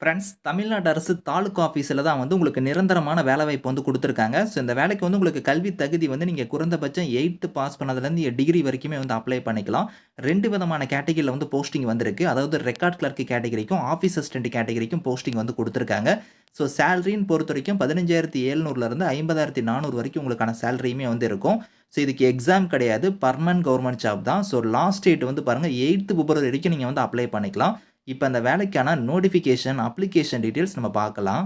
Friends Tamil Nadu அரசு தாலுக்கா ஆஃபீஸில் தான் வந்து உங்களுக்கு நிரந்தரமான வேலைவாய்ப்பு வந்து கொடுத்துருக்காங்க. ஸோ இந்த வேலைக்கு வந்து உங்களுக்கு கல்வி தகுதி வந்து நீங்கள் குறைந்தபட்சம் எயித்து பாஸ் பண்ணதுலேருந்து டிகிரி வரைக்குமே வந்து அப்ளை பண்ணிக்கலாம். ரெண்டு விதமான கேட்டகரியில் வந்து போஸ்டிங் வந்திருக்கு. அதாவது ரெக்கார்ட் கிளர்க் கேட்டகரிக்கும் ஆஃபீஸ் அசிஸ்டன்ட் கேட்டகரிக்கும் போஸ்டிங் வந்து கொடுத்துருக்காங்க. ஸோ சேலரின்னு பொறுத்த வரைக்கும் பதினஞ்சாயிரத்தி எழுநூறுலேருந்து ஐம்பதாயிரத்தி நானூறு வரைக்கும் உங்களுக்கான சேலரியுமே வந்து இருக்கும். ஸோ இதுக்கு எக்ஸாம் கிடையாது. பர்மனன்ட் கவர்மெண்ட் ஜாப் தான். ஸோ லாஸ்ட் டேட் வந்து பாருங்கள் எயித்து பிப்ரவரி வரைக்கும் நீங்கள் வந்து அப்ளை பண்ணிக்கலாம். இப்போ அந்த வேலைக்கான நோட்டிஃபிகேஷன் அப்ளிகேஷன் டீட்டெயில்ஸ் நம்ம பார்க்கலாம்.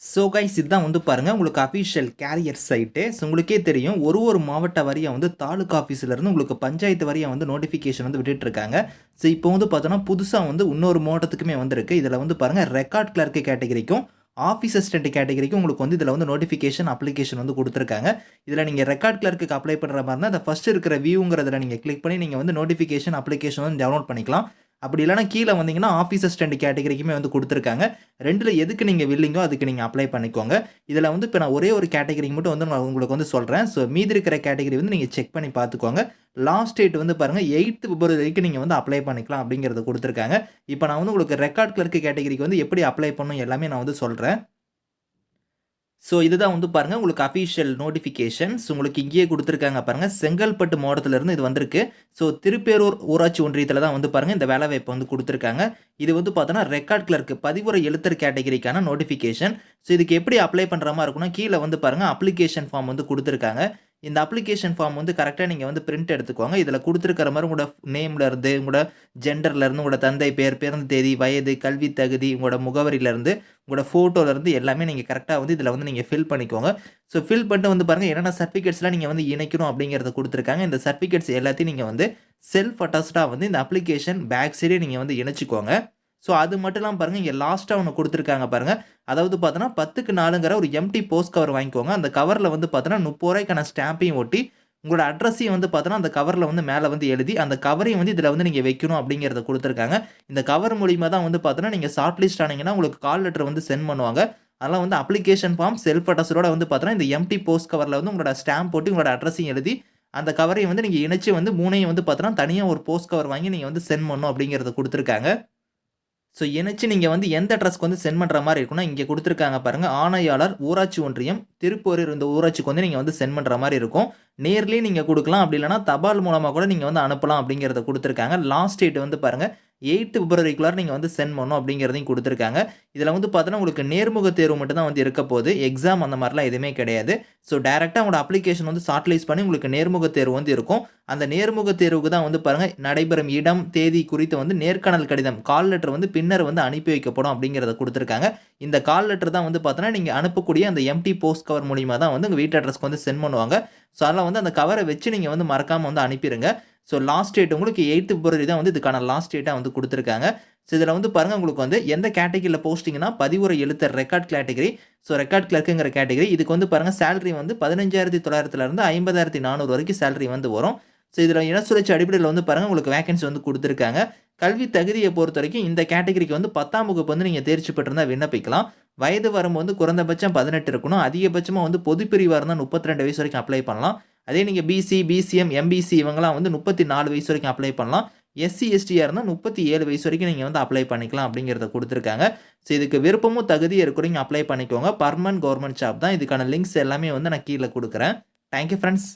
ஸோ கைஸ் இதுதான் வந்து பாருங்கள் உங்களுக்கு அஃபிஷியல் கேரியர் சைட்டு ஸோ உங்களுக்கே தெரியும் ஒரு ஒரு மாவட்ட வரியாக வந்து தாலுக்கா ஆஃபீஸ்லேருந்து உங்களுக்கு பஞ்சாயத்து வரியாக வந்து நோட்டிஃபிகேஷன் வந்து விட்டுட்டுருக்காங்க. ஸோ இப்போ வந்து பார்த்தோன்னா புதுசாக வந்து இன்னொரு மாவட்டத்துக்குமே வந்திருக்கு. இதில் வந்து பாருங்கள் ரெக்கார்ட் கிளர்க்கு கேட்டகரிக்கும் ஆஃபீஸ் அசிஸ்டன்ட் கேட்டகரிக்கும் உங்களுக்கு வந்து இதில் வந்து நோட்டிஃபிகேஷன் அப்ளிகேஷன் வந்து கொடுத்துருக்காங்க. இதில் நீங்கள் ரெக்கார்ட் கிளர்க்கு அப்ளை பண்ணுற மாதிரி இருந்தால் அந்த ஃபஸ்ட்டு இருக்கிற வியூங்கிறதுல நீங்கள் கிளிக் பண்ணி நீங்கள் வந்து நோட்டிஃபிகேஷன் அப்ளிகேஷன் வந்து டவுன்லோட் பண்ணிக்கலாம். அப்படி இல்லைனா கீழே வந்தீங்கன்னா ஆஃபீஸ் அசிஸ்டன்ட் கேட்டகரிக்குமே வந்து கொடுத்துருக்காங்க. ரெண்டில் எதுக்கு நீங்கள் வில்லிங்கோ அதுக்கு நீங்கள் அப்ளை பண்ணிக்கோங்க. இதில் வந்து இப்போ நான் ஒரே ஒரு கேட்டகரிக்கு மட்டும் வந்து நான் உங்களுக்கு வந்து சொல்கிறேன் ஸோ மீதி இருக்கிற கேட்டகரி வந்து நீங்கள் செக் பண்ணி பார்த்துக்கோங்க. லாஸ்ட் டேட் வந்து பாருங்கள் எயித்து பிப்ரவரி வரைக்கும் நீங்கள் வந்து அப்ளை பண்ணிக்கலாம் அப்படிங்கிறத கொடுத்துருக்காங்க. இப்போ நான் வந்து உங்களுக்கு ரெக்கார்ட் கிளர்க்கு கேட்டகரிக்கு வந்து எப்படி அப்ளை பண்ணணும் எல்லாமே நான் வந்து சொல்கிறேன் ஸோ இதுதான் வந்து பாருங்கள் உங்களுக்கு அஃபிஷியல் நோட்டிஃபிகேஷன்ஸ் உங்களுக்கு இங்கேயே கொடுத்துருக்காங்க பாருங்கள் செங்கல்பட்டு மாவட்டத்திலிருந்து இது வந்திருக்கு. ஸோ திருப்பேரூர் ஊராட்சி ஒன்றியத்தில் தான் வந்து பாருங்கள் இந்த வேலைவாய்ப்பு வந்து கொடுத்துருக்காங்க. இது வந்து பார்த்தோன்னா ரெக்கார்ட் கிளர்க்கு பதிவுரை எழுத்தர் கேட்டகரிக்கான நோட்டிஃபிகேஷன் ஸோ இதுக்கு எப்படி அப்ளை பண்ணுற மாதிரி இருக்குன்னா கீழே வந்து பாருங்கள் அப்ளிகேஷன் ஃபார்ம் வந்து கொடுத்துருக்காங்க. இந்த அப்ளிகேஷன் ஃபார்ம் வந்து கரெக்டாக நீங்கள் வந்து பிரிண்ட் எடுத்துக்கோங்க. இதில் கொடுத்துருக்கிற மாதிரி உங்களோட நேம்லேருந்து உங்களோட ஜெண்டர்லேருந்து உங்களோட தந்தை பேர் பிறந்த தேதி வயது கல்வி தகுதி உங்களோட முகவரியிலேருந்து உங்களோட ஃபோட்டோலேருந்து எல்லாமே நீங்கள் கரெக்டாக வந்து இதில் வந்து நீங்கள் ஃபில் பண்ணிக்கோங்க. ஸோ ஃபில் பண்ணிட்டு வந்து பாருங்கள் என்னென்ன சர்டிஃபிகேட்ஸ்லாம் நீங்கள் வந்து இணைக்கணும் அப்படிங்கிறத கொடுத்துருக்காங்க. இந்த சர்டிஃபிகேட்ஸ் எல்லாத்தையும் நீங்கள் வந்து செல்ஃப் அட்டாஸ்டாக வந்து இந்த அப்ளிகேஷன் பேக் சைடே நீங்கள் வந்து இணைச்சிக்கோங்க. ஸோ அது மட்டும் இல்லாமல் பாருங்கள் இங்கே லாஸ்ட்டாக ஒன்று கொடுத்துருக்காங்க பாருங்கள் அதாவது பார்த்தோன்னா பத்துக்கு நாலுங்கிற ஒரு எம்டி போஸ்ட் கவர் வாங்கிக்கோங்க. அந்த கவரில் வந்து பார்த்தோன்னா முப்பது ரூபாய்க்கான ஸ்டாம்பையும் ஒட்டி உங்களோட அட்ரஸையும் வந்து பார்த்தோன்னா அந்த கவரில் வந்து மேலே வந்து எழுதி அந்த கவரையும் வந்து இதில் வந்து நீங்கள் வைக்கணும் அப்படிங்கிறத கொடுத்துருக்காங்க. இந்த கவர் மூலிமா தான் வந்து பார்த்தோன்னா நீங்கள் ஷார்ட் லிஸ்ட் ஆனீங்கன்னா உங்களுக்கு கால் லெட்டர் வந்து சென்ட் பண்ணுவாங்க. அதெல்லாம் வந்து அப்ளிகேஷன் ஃபார்ம் செல்ஃப் அட்ரஸோட வந்து பார்த்தோன்னா இந்த எம்டி போஸ்ட் கவரில் வந்து உங்களோட ஸ்டாம்ப் போட்டு உங்களோட அட்ரஸையும் எழுதி அந்த கவரையும் வந்து நீங்கள் இணைச்சி வந்து மூணையும் வந்து பார்த்தோன்னா தனியாக ஒரு போஸ்ட் கவர் வாங்கி நீங்கள் வந்து சென்ட் பண்ணணும் அப்படிங்கிறத கொடுத்துருக்காங்க. ஸோ இணைச்சு நீங்கள் வந்து எந்த அட்ரஸ்க்கு வந்து சென்ட் பண்ணுற மாதிரி இருக்குன்னா இங்கே கொடுத்துருக்காங்க பாருங்கள் ஆணையாளர் ஊராட்சி ஒன்றியம் திருப்பூரில் இருந்த ஊராட்சிக்கு வந்து நீங்கள் வந்து சென்ட் பண்ணுற மாதிரி இருக்கும். நேர்லேயும் நீங்கள் கொடுக்கலாம். அப்படி இல்லைனா தபால் மூலமாக கூட நீங்கள் வந்து அனுப்பலாம் அப்படிங்கிறத கொடுத்துருக்காங்க. லாஸ்ட் டேட் வந்து பாருங்கள் எயித்து பிப்ரவரிக்குள்ளார நீங்கள் வந்து சென்ட் பண்ணணும் அப்படிங்கிறதையும் கொடுத்துருக்காங்க. இதில் வந்து பார்த்தோன்னா உங்களுக்கு நேர்முக தேர்வு மட்டும் தான் வந்து இருக்க போகுது. எக்ஸாம் அந்த மாதிரிலாம் எதுவுமே கிடையாது. ஸோ டேரெக்டாக உங்களோட அப்ளிகேஷன் வந்து ஷார்ட்லைஸ் பண்ணி உங்களுக்கு நேர்முக தேர்வு வந்து இருக்கும். அந்த நேர்முக தேர்வுக்கு தான் வந்து பாருங்கள் நடைபெறும் இடம் தேதி குறித்து வந்து நேர்காணல் கடிதம் கால் லெட்டர் வந்து பின்னர் வந்து அனுப்பி வைக்கப்படும் அப்படிங்கிறத கொடுத்துருக்காங்க. இந்த கால் லெட்டர் தான் வந்து பார்த்தோன்னா நீங்கள் அனுப்பக்கூடிய அந்த எம்டி போஸ்ட் கவர் மூலிமா தான் வந்து உங்கள் வீட்டு அட்ரஸ்க்கு வந்து சென்ட் பண்ணுவாங்க. ஸோ அதெல்லாம் வந்து அந்த கவரை வச்சு நீங்கள் வந்து மறக்காமல் வந்து அனுப்பிடுங்க ஸோ லாஸ்ட் டேட் உங்களுக்கு எயித்து பிப்ரவரி தான் வந்து இதுக்கான லாஸ்ட் டேட்டாக வந்து கொடுத்துருக்காங்க. ஸோ இதில் வந்து பாருங்கள் உங்களுக்கு வந்து எந்த கேட்டகரியில் போஸ்டிங்னா பதிவுரை எழுத்தர் ரெக்கார்ட் கேட்டகரி ஸோ ரெக்கார்ட் கிளர்க்குங்கிற கேட்டகரி இதுக்கு வந்து பாருங்கள் சேலரி வந்து பதினஞ்சாயிரத்தி தொள்ளாயிரத்துலேருந்து ஐம்பதாயிரத்தி நானூறு வரைக்கும் சேலரி வந்து வரும். ஸோ இதில் இனசுழற்சி அடிப்படையில் வந்து பாருங்கள் உங்களுக்கு வேகன்சி வந்து கொடுத்துருக்காங்க. கல்வி தகுதியை பொறுத்த வரைக்கும் இந்த கேட்டகரிக்கு வந்து பத்தாம் வகுப்பு வந்து நீங்கள் தேர்ச்சி பெற்றிருந்தால் விண்ணப்பிக்கலாம். வயது வரம்பு வந்து குறைந்தபட்சம் பதினெட்டு இருக்கணும். அதிகபட்சமாக வந்து பொதுப்பிரிவாக இருந்தால் முப்பத்தி ரெண்டு வயசு வரைக்கும் அப்ளை பண்ணலாம். அதே நீங்கள் பிசி பிசிஎம் எம்பிசி இவங்களாம் வந்து முப்பத்தி நாலு வயசு வரைக்கும் அப்ளை பண்ணலாம். எஸ்சி எஸ்டியாக இருந்தால் முப்பத்தி ஏழு வயசு வரைக்கும் நீங்கள் வந்து அப்ளை பண்ணிக்கலாம் அப்படிங்கிறத கொடுத்துருக்காங்க. ஸோ இதுக்கு விருப்பமும் தகுதி இருக்கிறவங்க அப்ளை பண்ணிக்கோங்க. பர்மனன்ட் கவர்மெண்ட் ஜாப் தான். இதுக்கான லிங்க்ஸ் எல்லாமே வந்து நான் கீழே கொடுக்குறேன். Thank you friends